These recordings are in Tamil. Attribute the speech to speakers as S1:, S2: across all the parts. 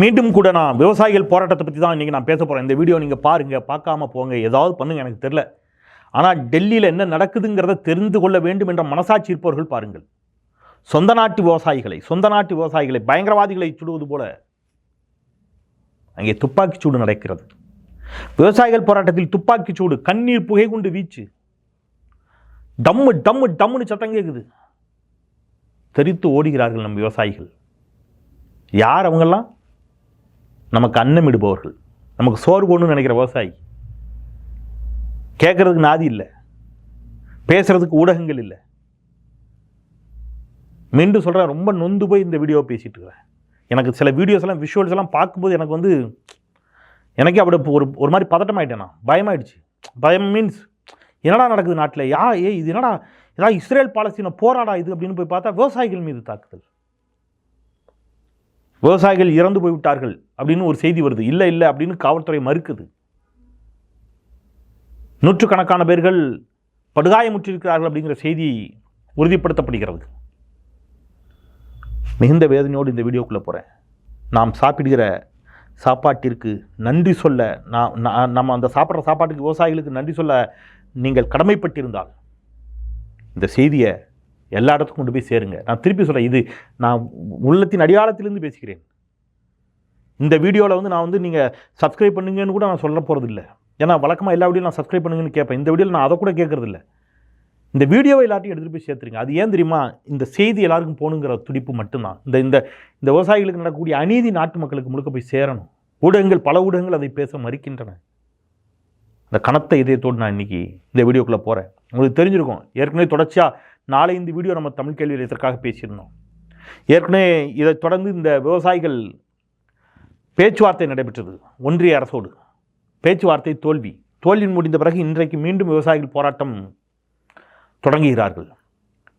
S1: மீண்டும் கூட நான் விவசாயிகள் போராட்டத்தை பற்றி தான் இன்றைக்கி நான் பேச போகிறேன் இந்த வீடியோ நீங்கள் பாருங்கள் பார்க்காம போங்க. ஏதாவது பண்ணுங்க எனக்கு தெரில ஆனால் டெல்லியில் என்ன நடக்குதுங்கிறத தெரிந்து கொள்ள வேண்டும் என்ற மனசாட்சி இருப்பவர்கள் பாருங்கள். சொந்த நாட்டு விவசாயிகளை சொந்த நாட்டு விவசாயிகளை பயங்கரவாதிகளை சுடுவது போல அங்கே துப்பாக்கிச் சூடு நடக்கிறது. விவசாயிகள் போராட்டத்தில் துப்பாக்கிச் சூடு கண்ணீர் புகை கொண்டு வீச்சு. டம்மு டம்மு டம்முன்னு சத்தம் கேட்குது தெரித்து ஓடுகிறார்கள் நம் விவசாயிகள். யார் அவங்கெல்லாம்? நமக்கு அன்னமிடுபவர்கள் நமக்கு சோறு போடணும்னு நினைக்கிற விவசாயி. கேட்குறதுக்கு நாதி இல்லை. பேசுகிறதுக்கு ஊடகங்கள் இல்லை. மீண்டும் சொல்கிறேன் ரொம்ப நொந்து போய் இந்த வீடியோவை பேசிகிட்டு இருக்கிறேன் எனக்கு சில வீடியோஸ் எல்லாம் விஷுவல்ஸ் எல்லாம் பார்க்கும்போது எனக்கு வந்து எனக்கே அப்படி ஒரு ஒரு மாதிரி பதட்டமாயிட்டேன். நான் பயமாயிடுச்சு. பயம் மீன்ஸ் என்னடா நடக்குது நாட்டில்? யா ஏ இது என்னடா? ஏதாவது இஸ்ரேல் பாலஸ்தீன போராடா இது அப்படின்னு போய் பார்த்தா விவசாயிகள் மீது தாக்குதல். விவசாயிகள் இறந்து போய்விட்டார்கள் அப்படின்னு ஒரு செய்தி வருது. இல்லை இல்லை அப்படின்னு காவல்துறை மறுக்குது. நூற்றுக்கணக்கான பேர்கள் படுகாயமுற்றிருக்கிறார்கள் அப்படிங்கிற செய்தி உறுதிப்படுத்தப்படுகிறது. மிகுந்த வேதனையோடு இந்த வீடியோக்குள்ளே போகிறேன் நாம் சாப்பிடுகிற சாப்பாட்டிற்கு நன்றி சொல்ல நான் நான் நம்ம அந்த சாப்பிட்ற சாப்பாட்டுக்கு விவசாயிகளுக்கு நன்றி சொல்ல நீங்கள் கடமைப்பட்டிருந்தால் இந்த செய்தியை எல்லா இடத்துக்கும் கொண்டு போய் சேருங்க. நான் திருப்பி சொல்கிறேன் இது நான் உள்ளத்தின் அடியாளத்திலிருந்து பேசுகிறேன். இந்த வீடியோவில் வந்து நான் வந்து நீங்கள் சப்ஸ்கிரைப் பண்ணுங்கன்னு கூட நான் சொல்ல போகிறது இல்லை ஏன்னா வழக்கமாக எல்லா வீடியோ நான் சப்ஸ்கிரைப் பண்ணுங்கன்னு கேட்பேன். இந்த வீடியோவில் நான் அதை கூட கேட்கறது இல்லை இந்த வீடியோவை எல்லாத்தையும் எடுத்துகிட்டு போய் சேர்த்துருங்க. அது ஏன் தெரியுமா? இந்த செய்தி எல்லாருக்கும் போகணுங்கிற துடிப்பு மட்டும்தான். இந்த இந்த இந்த விவசாயிகளுக்கு நடக்கக்கூடிய அநீதி நாட்டு மக்களுக்கு முழுக்க போய் சேரணும். ஊடகங்கள் பல ஊடகங்கள் அதை பேச மறுக்கின்றன. அந்த கனத்த இதயத்தோடு நான் இன்னைக்கு இந்த வீடியோக்குள்ளே போகிறேன் உங்களுக்கு தெரிஞ்சிருக்கும். ஏற்கனவே தொடர்ச்சியாக நாளை இந்த வீடியோ நம்ம தமிழ் கேள்வி நிலையத்திற்காக பேசியிருந்தோம். ஏற்கனவே இதை தொடர்ந்து இந்த விவசாயிகள் பேச்சுவார்த்தை நடைபெற்றது. ஒன்றிய அரசோடு. பேச்சுவார்த்தை தோல்வி. தோல்வி முடிந்த பிறகு இன்றைக்கு மீண்டும் விவசாயிகள் போராட்டம் தொடங்குகிறார்கள்.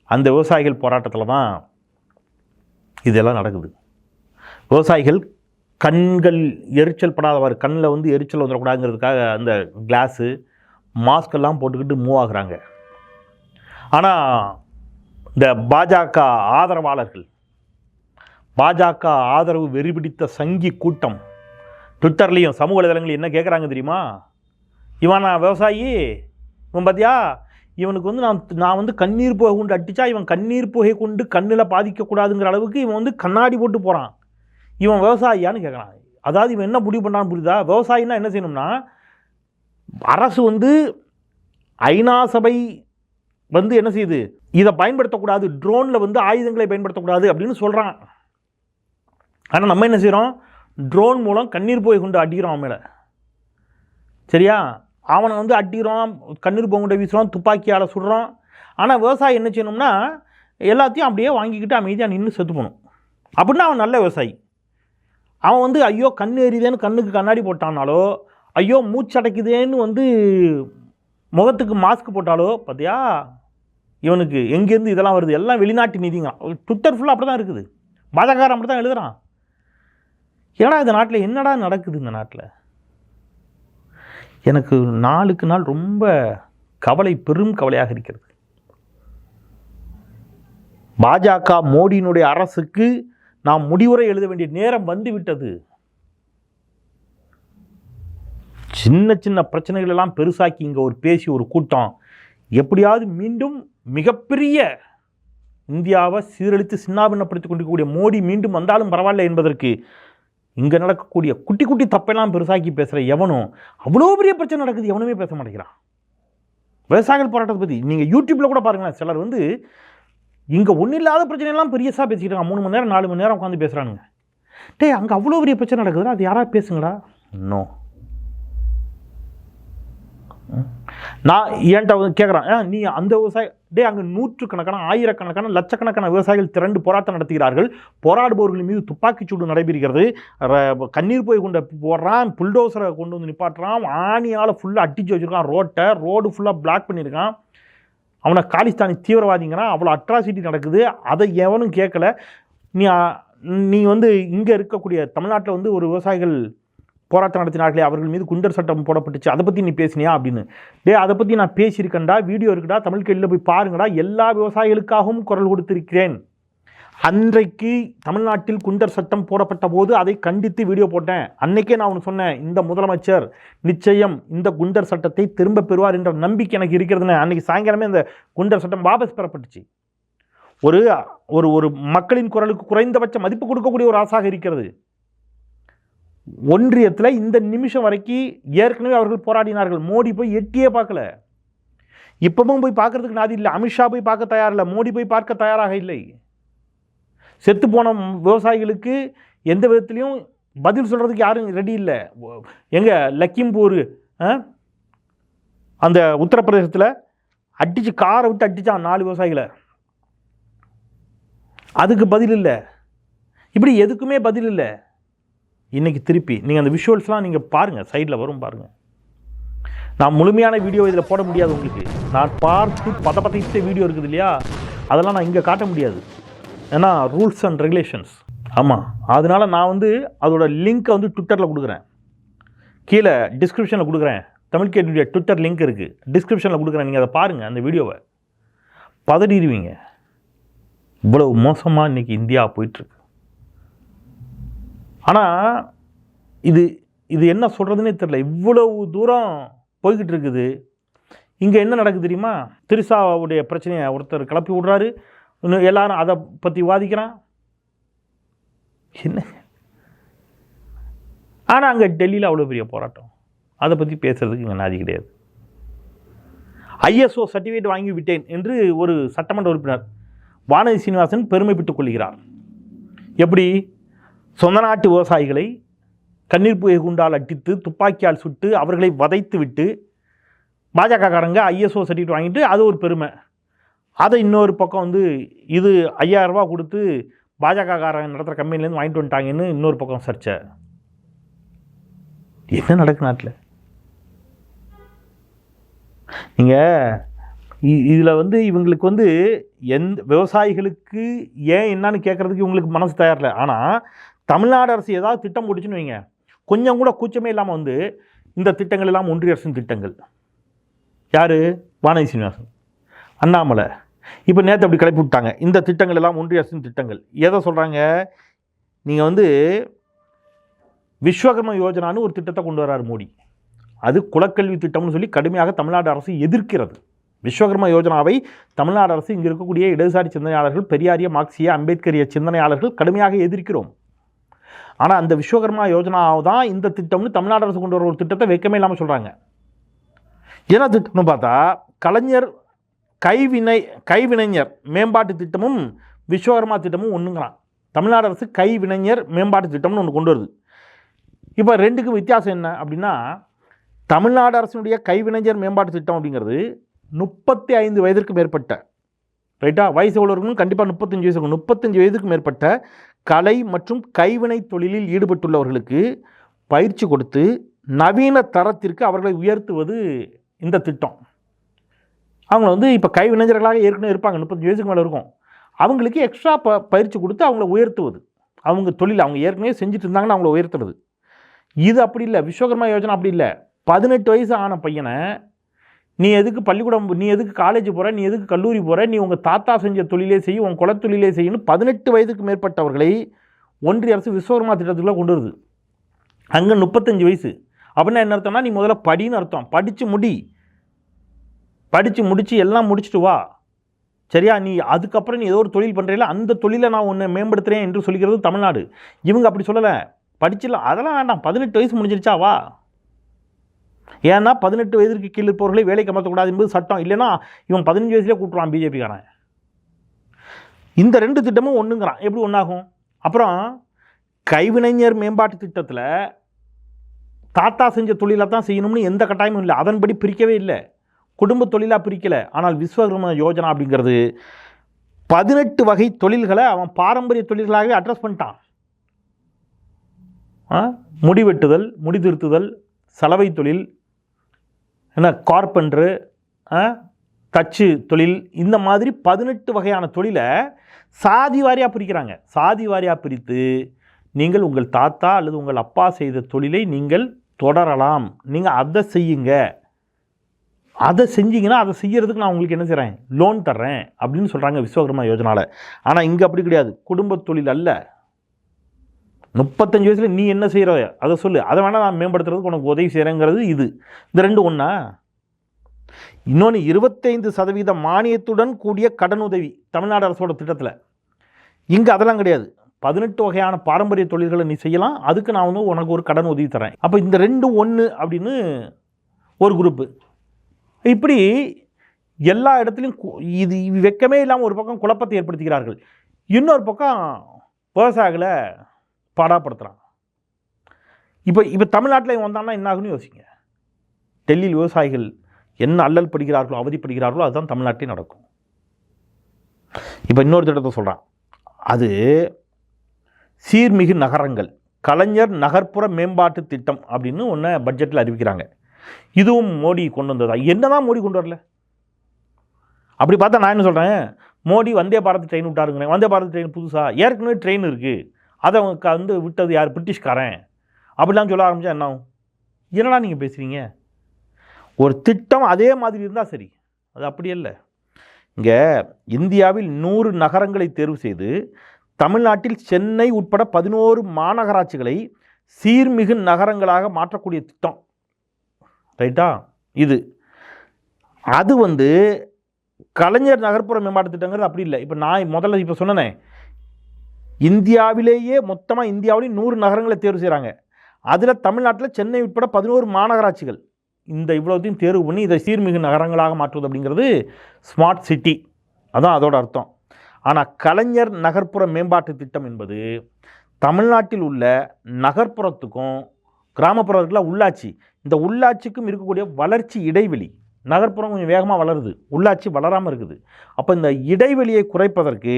S1: அந்த விவசாயிகள் போராட்டத்தில் தான் இதெல்லாம் நடக்குது. விவசாயிகள் கண்கள் எரிச்சல் படாதவாறு கண்ணில் வந்து எரிச்சல் வந்துடக்கூடாதுங்கிறதுக்காக அந்த கிளாஸு மாஸ்க் எல்லாம் போட்டுக்கிட்டு மூவ் ஆகுறாங்க. ஆனால் இந்த பாஜக ஆதரவாளர்கள் பாஜக ஆதரவு வெறிபிடித்த சங்கி கூட்டம் ட்விட்டர்லேயும் சமூக வலைதளங்களையும் என்ன கேட்குறாங்க தெரியுமா? இவன் நான் விவசாயி இவன் பார்த்தியா இவனுக்கு வந்து நான் நான் வந்து கண்ணீர் புகை கொண்டு அடித்தா இவன் கண்ணீர் புகை கொண்டு கண்ணில் பாதிக்கக்கூடாதுங்கிற அளவுக்கு இவன் வந்து கண்ணாடி போட்டு போகிறான் இவன் விவசாயியான்னு கேட்குறான் அதாவது இவன் என்ன முடிவு பண்ணான்னு புரியுதா? விவசாயின்னா என்ன செய்யணும்னா அரசு வந்து ஐநா சபை வந்து என்ன செய்யுது? இதை பயன்படுத்தக்கூடாது. ட்ரோனில் வந்து ஆயுதங்களை பயன்படுத்தக்கூடாது அப்படின்னு சொல்கிறான் ஆனால் நம்ம என்ன செய்கிறோம் ட்ரோன் மூலம் கண்ணீர் போய் கொண்டு அடிக்கிறோம் அவன் மேலே. சரியா? அவனை வந்து அடிக்கிறோம் கண்ணீர் போய் கொண்டு வீசுகிறோம் துப்பாக்கியால் சுடுறோம். ஆனால் விவசாயி என்ன செய்யணும்னா எல்லாத்தையும் அப்படியே வாங்கிக்கிட்டு அமைதியாக நின்று செத்து போகணும். அப்படின்னா அவன் நல்ல விவசாயி. அவன் வந்து ஐயோ கண் எறிதேன்னு கண்ணுக்கு கண்ணாடி போட்டானாலோ ஐயோ மூச்சடைக்குதேன்னு வந்து முகத்துக்கு மாஸ்க் போட்டாலோ பார்த்தியா இவனுக்கு எங்கேருந்து இதெல்லாம் வருது? எல்லாம் வெளிநாட்டு நிதிங்க. ட்விட்டர் ஃபுல்லாக அப்படி தான் இருக்குது. பாஜகாரன் அப்படி தான் எழுதுகிறான் ஏன்னா இந்த நாட்டில் என்னடா நடக்குது இந்த நாட்டில்? எனக்கு நாளுக்கு நாள் ரொம்ப கவலை பெரும் கவலையாக இருக்கிறது. பாஜக மோடியினுடைய அரசுக்கு நாம் முடிவுரை எழுத வேண்டிய நேரம் வந்துவிட்டது. சின்ன சின்ன பிரச்சனைகள் எல்லாம் பெருசாக்கி இங்கே ஒரு பேசி ஒரு கூட்டம். எப்படியாவது மீண்டும் மிகப்பெரிய இந்தியாவை சீரழித்து சின்னாபின்னப்படுத்தி கொண்டிருக்கக்கூடிய மோடி மீண்டும் வந்தாலும் பரவாயில்ல என்பதற்கு இங்கே நடக்கக்கூடிய குட்டி குட்டி தப்பெல்லாம் பெருசாக்கி பேசுகிற எவனும் அவ்வளோ பெரிய பிரச்சனை நடக்குது எவனுமே பேச மாட்டேங்கிறான். விவசாயிகள் போராட்டத்தை பற்றி நீங்கள் யூடியூப்பில் கூட பாருங்களேன் சிலர் வந்து இங்கே ஒன்றும் இல்லாத பிரச்சனையெல்லாம் பெரியசாக பேசிக்கிட்டாங்க மூணு மணி நேரம் நாலு மணி நேரம் உட்காந்து பேசுகிறானுங்க டேய் அங்கே அவ்வளோ பெரிய பிரச்சனை நடக்குதுன்னா அது யாராவது பேசுங்களா இன்னும் நான் ஏன்ட்ட வந்து கேட்குறான் நீ அந்த விவசாயி டே அங்கே நூற்றுக்கணக்கான ஆயிரக்கணக்கான லட்சக்கணக்கான விவசாயிகள் திரண்டு போராட்டம் நடத்துகிறார்கள். போராடுபவர்கள் மீது துப்பாக்கிச் சூடு நடைபெறுகிறது. ர- கண்ணீர் போய் கொண்டு போடுறான் புல்டோசரை கொண்டு வந்து நிப்பாட்டுறான். ஆணியால் ஃபுல்லாக அட்டிச்சு வச்சுருக்கான் ரோட்டை ரோடு ஃபுல்லாக பிளாக் பண்ணியிருக்கான். அவனை காலிஸ்தானி தீவிரவாதிங்கிறான். அவ்வளோ அட்ராசிட்டி நடக்குது. அதை எவனும் கேட்கல நீ நீ வந்து இங்கே இருக்கக்கூடிய தமிழ்நாட்டில் வந்து ஒரு விவசாயிகள் போராட்டம் நடத்தினார்களே அவர்கள் மீது குண்டர் சட்டம் போடப்பட்டுச்சு. அதை பற்றி நீ பேசினியா அப்படின்னு. டே அதை பற்றி நான் பேசியிருக்கேன்டா வீடியோ இருக்குடா தமிழ் கேள்வியில் போய் பாருங்கடா எல்லா விவசாயிகளுக்காகவும் குரல் கொடுத்திருக்கிறேன். அன்றைக்கு தமிழ்நாட்டில் குண்டர் சட்டம் போடப்பட்ட போது அதை கண்டித்து வீடியோ போட்டேன். அன்னைக்கே நான் ஒன்று சொன்னேன் இந்த முதலமைச்சர் நிச்சயம் இந்த குண்டர் சட்டத்தை திரும்ப பெறுவார் என்ற நம்பிக்கை எனக்கு இருக்கிறதுன்னு. அன்னைக்கு சாயங்காலமே இந்த குண்டர் சட்டம் வாபஸ் பெறப்பட்டுச்சு. ஒரு ஒரு ஒரு மக்களின் குரலுக்கு குறைந்தபட்ச மதிப்பு கொடுக்கக்கூடிய ஒரு ஆசாக இருக்கிறது. ஒன்றியத்தில் இந்த நிமிஷம் வரைக்கும் ஏற்கனவே அவர்கள் போராடினார்கள். மோடி போய் எட்டியே பார்க்கல. இப்பவும் போய் பார்க்கறதுக்கு நாதி இல்லை. அமித்ஷா போய் பார்க்க தயாரில்லை மோடி போய் பார்க்க தயாராக இல்லை. செத்து போன விவசாயிகளுக்கு எந்த விதத்துலையும் பதில் சொல்கிறதுக்கு யாரும் ரெடி இல்லை. எங்க லக்கிம்பூர் ஆ? அந்த உத்தரப்பிரதேசத்தில் அடித்து காரை விட்டு அடித்தான் நாலு விவசாயிகளை. அதுக்கு பதில் இல்லை. இப்படி எதுக்குமே பதில் இல்லை. இன்றைக்கி திருப்பி நீங்கள் அந்த விஷுவல்ஸ்லாம் நீங்கள் பாருங்கள் சைடில் வரும் பாருங்கள் நான் முழுமையான வீடியோ இதில் போட முடியாது உங்களுக்கு. நான் பார்த்து பத பதைத்த வீடியோ இருக்குது இல்லையா? அதெல்லாம் நான் இங்கே காட்ட முடியாது. ஏன்னா ரூல்ஸ் அண்ட் ரெகுலேஷன்ஸ் ஆமாம் அதனால் நான் வந்து அதோட லிங்க்கை வந்து ட்விட்டரில் கொடுக்குறேன். கீழே டிஸ்கிரிப்ஷனில் கொடுக்குறேன். தமிழ் கேட்டுடைய ட்விட்டர் லிங்க் இருக்குது டிஸ்கிரிப்ஷனில் கொடுக்குறேன். நீங்கள் அதை பாருங்கள் அந்த வீடியோவை பதறிடுவீங்க. இவ்வளவு மோசமாக இன்றைக்கி இந்தியா போயிட்டுருக்கு ஆனால் இது இது என்ன சொல்கிறதுனே தெரில இவ்வளவு தூரம் போய்கிட்டு இருக்குது இங்கே என்ன நடக்குது தெரியுமா? திரிசாவுடைய பிரச்சனையை ஒருத்தர் கிளப்பி விடுறாரு. இன்னும் எல்லாரும் அதை பற்றி வாதிக்கிறான் என்ன? ஆனால் அங்கே டெல்லியில் அவ்வளோ பெரிய போராட்டம். அதை பற்றி பேசுகிறதுக்கு இங்கே நாதி கிடையாது. ஐஎஸ்ஓ சர்டிஃபிகேட் வாங்கி விட்டேன் என்று ஒரு சட்டமன்ற உறுப்பினர் வானதி சீனிவாசன் பெருமைப்பட்டுக் கொள்கிறார். எப்படி? சொந்த நாட்டு விவசாயிகளை கண்ணீர் புகை குண்டால் அடித்து துப்பாக்கியால் சுட்டு அவர்களை வதைத்து விட்டு பாஜகக்காரங்க ஐஎஸ்ஓ சர்டிஃபிகேட் வாங்கிட்டு அது ஒரு பெருமை. அதை இன்னொரு பக்கம் வந்து இது ஐயாயிரரூபா கொடுத்து பாஜகக்காரங்க நடத்துகிற கம்பெனிலேருந்து வாங்கிட்டு வந்துட்டாங்கன்னு இன்னொரு பக்கம் சர்ச்சை. என்ன நடக்கு நாட்டில்? நீங்கள் இதில் வந்து இவங்களுக்கு வந்து எந்த விவசாயிகளுக்கு ஏன் என்னன்னு கேட்குறதுக்கு இவங்களுக்கு மனசு தயாரில்லை. ஆனால் தமிழ்நாடு அரசு ஏதாவது திட்டம் போட்டுச்சுன்னு வைங்க. கொஞ்சம் கூட கூச்சமே இல்லாமல் வந்து இந்த திட்டங்கள் எல்லாம் ஒன்றிய அரசின் திட்டங்கள். யார்? வானதி சீனிவாசன். அண்ணாமலை. இப்போ நேற்று அப்படி கிளப்பி விட்டாங்க. இந்த திட்டங்கள் எல்லாம் ஒன்றிய அரசின் திட்டங்கள். எதை சொல்கிறாங்க நீங்கள் வந்து விஸ்வகர்ம யோஜனான்னு ஒரு திட்டத்தை கொண்டு வராரு மோடி. அது குலக்கல்வி திட்டம்னு சொல்லி கடுமையாக தமிழ்நாடு அரசு எதிர்க்கிறது. விஸ்வகர்ம யோஜனாவை தமிழ்நாடு அரசு இங்கே இருக்கக்கூடிய இடதுசாரி சிந்தனையாளர்கள் பெரியாரிய மார்க்சிய அம்பேத்கரிய சிந்தனையாளர்கள் கடுமையாக எதிர்க்கிறோம். ஆனால் அந்த விஸ்வகர்மா யோஜனாவை தான் இந்த திட்டம்னு தமிழ்நாடு அரசு கொண்டு வர ஒரு திட்டத்தை வைக்கமே இல்லாமல் சொல்கிறாங்க என்ன திட்டம்னு பார்த்தா கலைஞர் கைவினை கைவினைஞர் மேம்பாட்டு திட்டமும் விஸ்வகர்மா திட்டமும் ஒன்றுங்கிறான் தமிழ்நாடு அரசு கைவினைஞர் மேம்பாட்டு திட்டம்னு ஒன்று கொண்டு வருது. இப்போ ரெண்டுக்கும் வித்தியாசம் என்ன அப்படின்னா தமிழ்நாடு அரசினுடைய கைவினைஞர் மேம்பாட்டு திட்டம் அப்படிங்கிறது முப்பத்தி ஐந்து வயதிற்கு மேற்பட்ட ரைட்டா? வயசு உள்ளவர்களும் கண்டிப்பாக முப்பத்தஞ்சு வயசு முப்பத்தஞ்சு வயதுக்கு மேற்பட்ட கலை மற்றும் கைவினை தொழிலில் ஈடுபட்டுள்ளவர்களுக்கு பயிற்சி கொடுத்து நவீன தரத்திற்கு அவர்களை உயர்த்துவது இந்த திட்டம். அவங்கள வந்து இப்போ கைவினைஞர்களாக ஏற்கனவே இருப்பாங்க. முப்பத்தஞ்சு வயசுக்கு மேலே இருக்கும். அவங்களுக்கு எக்ஸ்ட்ரா ப பயிற்சி கொடுத்து அவங்கள உயர்த்துவது. அவங்க தொழில் அவங்க ஏற்கனவே செஞ்சுட்டு இருந்தாங்கன்னா அவங்கள உயர்த்துறது இது அப்படி இல்லை. விஸ்வகர்மா யோஜனா அப்படி இல்லை. பதினெட்டு வயசு ஆன பையனை நீ எதுக்கு பள்ளிக்கூடம் நீ எதுக்கு காலேஜ் போகிற நீ எதுக்கு கல்லூரி போகிற நீ உங்கள் தாத்தா செஞ்ச தொழிலே செய்யும் உன் குலத்தொழிலே செய்யணும் பதினெட்டு வயதுக்கு மேற்பட்டவர்களை ஒன்றிய அரசு விஸ்வகர்மா திட்டத்துக்குள்ளே கொண்டு வருது. அங்கே முப்பத்தஞ்சு வயசு. அப்படின்னா என்ன அர்த்தம்னா நீ முதல்ல படின்னு அர்த்தம். படித்து முடி. படித்து முடித்து எல்லாம் முடிச்சுட்டு வா. சரியா? நீ அதுக்கப்புறம் நீ ஏதோ ஒரு தொழில் பண்ணுறீல அந்த தொழிலை நான் உன்னை மேம்படுத்துகிறேன் என்று சொல்லிக்கிறது தமிழ்நாடு. இவங்க அப்படி சொல்லலை. படிச்சிடலாம். அதெல்லாம் வேண்டாம். பதினெட்டு வயசு முடிஞ்சிருச்சா? வா. ஏன்னா பதினெட்டு வயதிற்கு கீழ் இருப்பவர்களை வேலைக்கு அமர்த்தக்கூடாது என்பது சட்டம். இல்லைன்னா இவன் பதினஞ்சு வயசுலேயே கூட்டுறான் பிஜேபிக்காரன். இந்த ரெண்டு திட்டமும் ஒன்றுங்கிறான் எப்படி ஒன்றாகும் அப்புறம் கைவினைஞர் மேம்பாட்டு திட்டத்தில் தாத்தா செஞ்ச தொழிலாக தான் செய்யணும்னு எந்த கட்டாயமும் இல்லை. அதன்படி பிரிக்கவே இல்லை. குடும்ப தொழிலாக பிரிக்கலை. ஆனால் விஸ்வகர்ம யோஜனா அப்படிங்கிறது பதினெட்டு வகை தொழில்களை அவன் பாரம்பரிய தொழில்களாகவே அட்ரஸ் பண்ணிட்டான். ஆ? முடி வெட்டுதல் முடி திருத்துதல் சலவை தொழில் என்ன கார்பெண்டரு தச்சு தொழில் இந்த மாதிரி பதினெட்டு வகையான தொழிலை சாதி வாரியாக பிரிக்கிறாங்க. சாதி வாரியாக பிரித்து நீங்கள் உங்கள் தாத்தா அல்லது உங்கள் அப்பா செய்த தொழிலை நீங்கள் தொடரலாம். நீங்கள் அதை செய்யுங்க. அதை செஞ்சீங்கன்னா அதை செய்கிறதுக்கு நான் உங்களுக்கு என்ன செய்கிறேன் லோன் தர்றேன் அப்படின்னு சொல்கிறாங்க விஸ்வகர்மா யோஜனாவில் ஆனால் இங்கே அப்படி கிடையாது. குடும்பத் தொழில் அல்ல. முப்பத்தஞ்சு வயசில் நீ என்ன செய்கிற அதை சொல்லு. அதை வேணால் நான் மேம்படுத்துறதுக்கு உனக்கு உதவி செய்கிறேங்கிறது இது. இந்த ரெண்டு ஒன்றா இன்னொன்று இருபத்தைந்து சதவீத மானியத்துடன் கூடிய கடன் உதவி தமிழ்நாடு அரசோட திட்டத்தில். இங்கே அதெல்லாம் கிடையாது. பதினெட்டு வகையான பாரம்பரிய தொழில்களை நீ செய்யலாம். அதுக்கு நான் வந்து உனக்கு ஒரு கடன் உதவி தரேன். அப்போ இந்த ரெண்டு ஒன்று அப்படின்னு ஒரு குரூப்பு இப்படி எல்லா இடத்துலையும் இது வெக்கமே இல்லாமல் ஒரு பக்கம் குழப்பத்தை ஏற்படுத்துகிறார்கள். இன்னொரு பக்கம் விவசாயிகளை பாடாப்படுத்துகிறாங்க இப்போ இப்போ தமிழ்நாட்டில் இவன் வந்தான்னா என்ன ஆகுன்னு யோசிங்க. டெல்லியில் விவசாயிகள் என்ன அல்லல் படுகிறார்களோ அவதிப்படுகிறார்களோ அதுதான் தமிழ்நாட்டில் நடக்கும். இப்போ இன்னொரு திட்டத்தை சொல்கிறான் அது சீர்மிகு நகரங்கள் கலைஞர் நகர்ப்புற மேம்பாட்டு திட்டம் அப்படின்னு ஒன்று பட்ஜெட்டில் அறிவிக்கிறாங்க. இதுவும் மோடி கொண்டு வந்ததா? என்னதான் மோடி கொண்டு வரல? அப்படி பார்த்தா நான் என்ன சொல்கிறேன் மோடி வந்தே பாரத் ட்ரெயின் விட்டாருங்க வந்தே பாரத் ட்ரெயின் புதுசாக ஏற்கனவே ட்ரெயின் இருக்குது அதை அவங்க க- வந்து விட்டது யார்? பிரிட்டிஷ்காரன். அப்படிலாம் சொல்ல ஆரம்பித்தா என்ன ஆகும்? என்னடா நீங்கள் பேசுகிறீங்க ஒரு திட்டம் அதே மாதிரி இருந்தால் சரி. அது அப்படி இல்லை இங்கே இந்தியாவில் நூறு நகரங்களை தேர்வு செய்து தமிழ்நாட்டில் சென்னை உட்பட பதினோரு மாநகராட்சிகளை சீர்மிகு நகரங்களாக மாற்றக்கூடிய திட்டம். ரைட்டா? இது. அது வந்து கலைஞர் நகர்ப்புற மேம்பாட்டு திட்டங்கிறது அப்படி இல்லை. இப்போ நான் முதல்ல இப்போ சொன்னனே இந்தியாவிலேயே மொத்தமாக இந்தியாவிலேயும் நூறு நகரங்களை தேர்வு செய்கிறாங்க அதில் தமிழ்நாட்டில் சென்னை உட்பட பதினோரு மாநகராட்சிகள். இந்த இவ்வளோத்தையும் தேர்வு பண்ணி இதை சீர்மிகு நகரங்களாக மாற்றுவது அப்படிங்கிறது ஸ்மார்ட் சிட்டி. அதான் அதோட அர்த்தம். ஆனால் கலைஞர் நகர்ப்புற மேம்பாட்டு திட்டம் என்பது தமிழ்நாட்டில் உள்ள நகர்ப்புறத்துக்கும் கிராமப்புறத்துக்குலாம் உள்ளாட்சி. இந்த உள்ளாட்சிக்கும் இருக்கக்கூடிய வளர்ச்சி இடைவெளி நகர்ப்புறம் கொஞ்சம் வேகமாக வளருது. உள்ளாட்சி வளராமல் இருக்குது. அப்போ இந்த இடைவெளியை குறைப்பதற்கு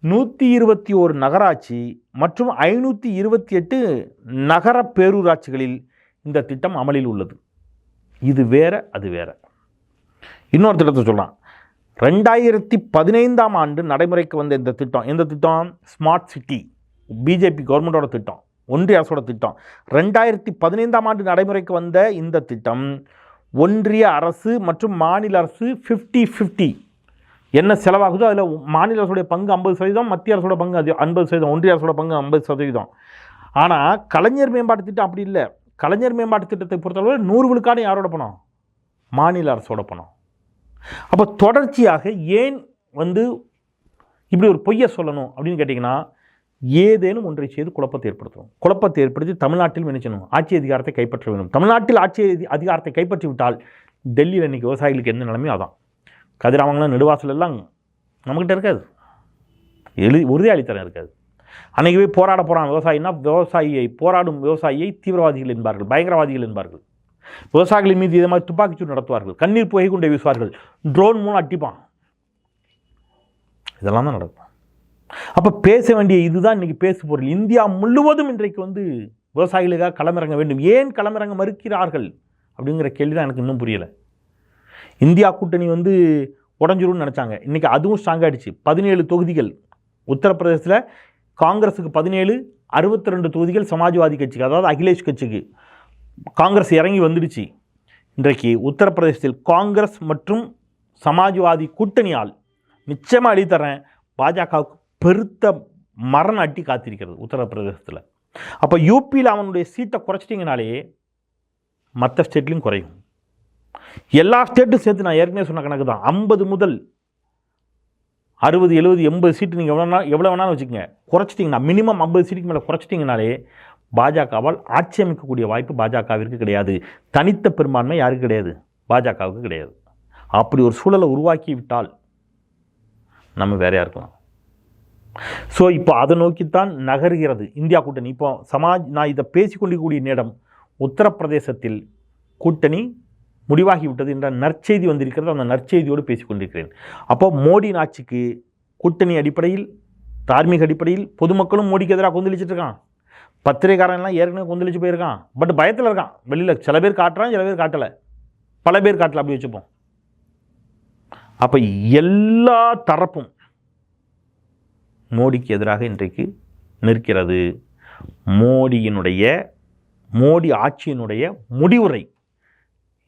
S1: நூற்றி இருபத்தி ஓரு நகராட்சி மற்றும் ஐநூற்றி இருபத்தி எட்டு நகர பேரூராட்சிகளில் இந்த திட்டம் அமலில் உள்ளது. இது வேற அது வேற. இன்னொரு திட்டத்தை சொல்லலாம். ரெண்டாயிரத்தி பதினைந்தாம் ஆண்டு நடைமுறைக்கு வந்த இந்த திட்டம். எந்த திட்டம்? Smart city. பிஜேபி கவர்மெண்டோட திட்டம். ஒன்றிய அரசோட திட்டம். ரெண்டாயிரத்தி பதினைந்தாம் ஆண்டு நடைமுறைக்கு வந்த இந்த திட்டம் ஒன்றிய அரசு மற்றும் மாநில அரசு ஃபிஃப்டி ஃபிஃப்டி என்ன செலவாகுதோ அதில் மாநில அரசுடைய பங்கு ஐம்பது சதவீதம் மத்திய அரசோட பங்கு அது ஐம்பது சதவீதம் ஒன்றிய அரசோட பங்கு ஐம்பது சதவீதம். ஆனால் கலைஞர் மேம்பாட்டு திட்டம் அப்படி இல்லை. கலைஞர் மேம்பாட்டு திட்டத்தை பொறுத்தளவு நூறு விழுக்காடு யாரோட பணம்? மாநில அரசோட பணம். அப்போ தொடர்ச்சியாக ஏன் வந்து இப்படி ஒரு பொய்யை சொல்லணும் அப்படின்னு கேட்டிங்கன்னா ஏதேனும் ஒன்றை செய்து குழப்பத்தை ஏற்படுத்தணும். குழப்பத்தை ஏற்படுத்தி தமிழ்நாட்டில் நினைச்சணும் ஆட்சி அதிகாரத்தை கைப்பற்ற வேண்டும். தமிழ்நாட்டில் ஆட்சி அதிகாரத்தை கைப்பற்றி விட்டால் டெல்லியில் இன்றைக்கி விவசாயிகளுக்கு எந்த நிலைமையும் அதான். கதிராமங்கலம் நெடுவாசல் எல்லாம் நம்மக்கிட்ட இருக்காது. எழுதி உறுதியாளித்தனம் இருக்காது. அன்றைக்கி போய் போராட போகிறான் விவசாயினா விவசாயியை போராடும் விவசாயியை தீவிரவாதிகள் என்பார்கள் பயங்கரவாதிகள் என்பார்கள். விவசாயிகளின் மீது இதே மாதிரி துப்பாக்கிச்சூடு நடத்துவார்கள் கண்ணீர் புகை கொண்டே வீசுவார்கள் ட்ரோன் மூலம் அட்டிப்பான் இதெல்லாம் தான் நடக்கும். அப்போ பேச வேண்டிய இதுதான் இன்னைக்கு பேசு பொருள். இந்தியா முழுவதும் இன்றைக்கு வந்து விவசாயிகளுக்காக களமிறங்க வேண்டும். ஏன் களமிறங்க மறுக்கிறார்கள் அப்படிங்கிற கேள்வி தான் எனக்கு இன்னும் புரியலை. இந்தியா கூட்டணி வந்து உடஞ்சிரும்னு நினச்சாங்க. இன்றைக்கி அதுவும் ஸ்ட்ராங்காகிடுச்சு பதினேழு தொகுதிகள். உத்தரப்பிரதேசத்தில் காங்கிரஸுக்கு பதினேழு அறுபத்தி ரெண்டு தொகுதிகள் சமாஜ்வாதி கட்சிக்கு அதாவது அகிலேஷ் கட்சிக்கு காங்கிரஸ் இறங்கி வந்துடுச்சு. இன்றைக்கு உத்தரப்பிரதேசத்தில் காங்கிரஸ் மற்றும் சமாஜ்வாதி கூட்டணியால் நிச்சயமாக அழித்தரேன் பாஜகவுக்கு பெருத்த மரண அட்டி காத்திருக்கிறது உத்தரப்பிரதேசத்தில். அப்போ யூபியில் அவனுடைய சீட்டை குறைச்சிட்டிங்கனாலே மற்ற ஸ்டேட்லையும் குறையும். எல்லா ஸ்டேட்டும் சேர்த்து நான் ஏற்கனவே சொன்ன கணக்கு தான் ஐம்பது முதல் அறுபது எழுபது எண்பது சீட்டு நீங்கள் எவ்வளோ எவ்வளோ வேணாலும் வச்சுக்கோங்க. குறைச்சிட்டிங்கன்னா மினிமம் ஐம்பது சீட்டுக்கு மேலே குறைச்சிட்டிங்கனாலே பாஜகவால் ஆட்சி அமைக்கக்கூடிய வாய்ப்பு பாஜகவிற்கு கிடையாது. தனித்த பெரும்பான்மை யாருக்கு கிடையாது? பாஜகவுக்கு கிடையாது. அப்படி ஒரு சூழலை உருவாக்கி விட்டால் நம்ம வேறையாக இருக்கலாம்? ஸோ இப்போ அதை நோக்கித்தான் நகர்கிறது இந்தியா கூட்டணி. இப்போ சமாஜ் நான் இதை பேசிக்கொண்டிருக்கக்கூடிய நேரம் உத்தரப்பிரதேசத்தில் கூட்டணி முடிவாகிவிட்டது என்ற நற்செய்தி வந்திருக்கிறது. அந்த நற்செய்தியோடு பேசிக்கொண்டிருக்கிறேன். அப்போ மோடியின் ஆட்சிக்கு கூட்டணி அடிப்படையில் தார்மீக அடிப்படையில் பொதுமக்களும் மோடிக்கு எதிராக கொந்தளிச்சிட்டு இருக்கான் பத்திரிகாரன்லாம் ஏற்கனவே கொந்தளிச்சு போயிருக்கான். பட் பயத்தில் இருக்கான். வெளியில் சில பேர் காட்டுறான் சில பேர் காட்டலை. பல பேர் காட்டலை அப்படி வச்சுப்போம். அப்போ எல்லா தரப்பும் மோடிக்கு எதிராக இன்றைக்கு நிற்கிறது. மோடியினுடைய மோடி ஆட்சியினுடைய முடிவுரை.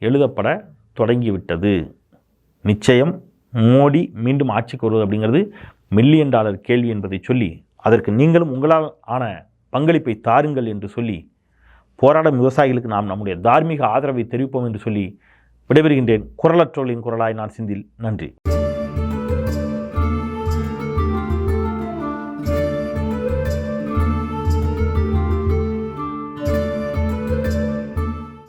S1: எழுதப்பட தொடங்கிவிட்டது. நிச்சயம் மோடி மீண்டும் ஆட்சிக்கு வருவது அப்படிங்கிறது மில்லியன் டாலர் கேள்வி என்பதை சொல்லி அதற்கு நீங்களும் உங்களால் ஆன பங்களிப்பை தாருங்கள் என்று சொல்லி போராடும் விவசாயிகளுக்கு நாம் நம்முடைய தார்மீக ஆதரவை தெரிவிப்போம் என்று சொல்லி விடைபெறுகின்றேன். குரலற்றோர்களின் குரலாய் நான் சிந்தில். நன்றி.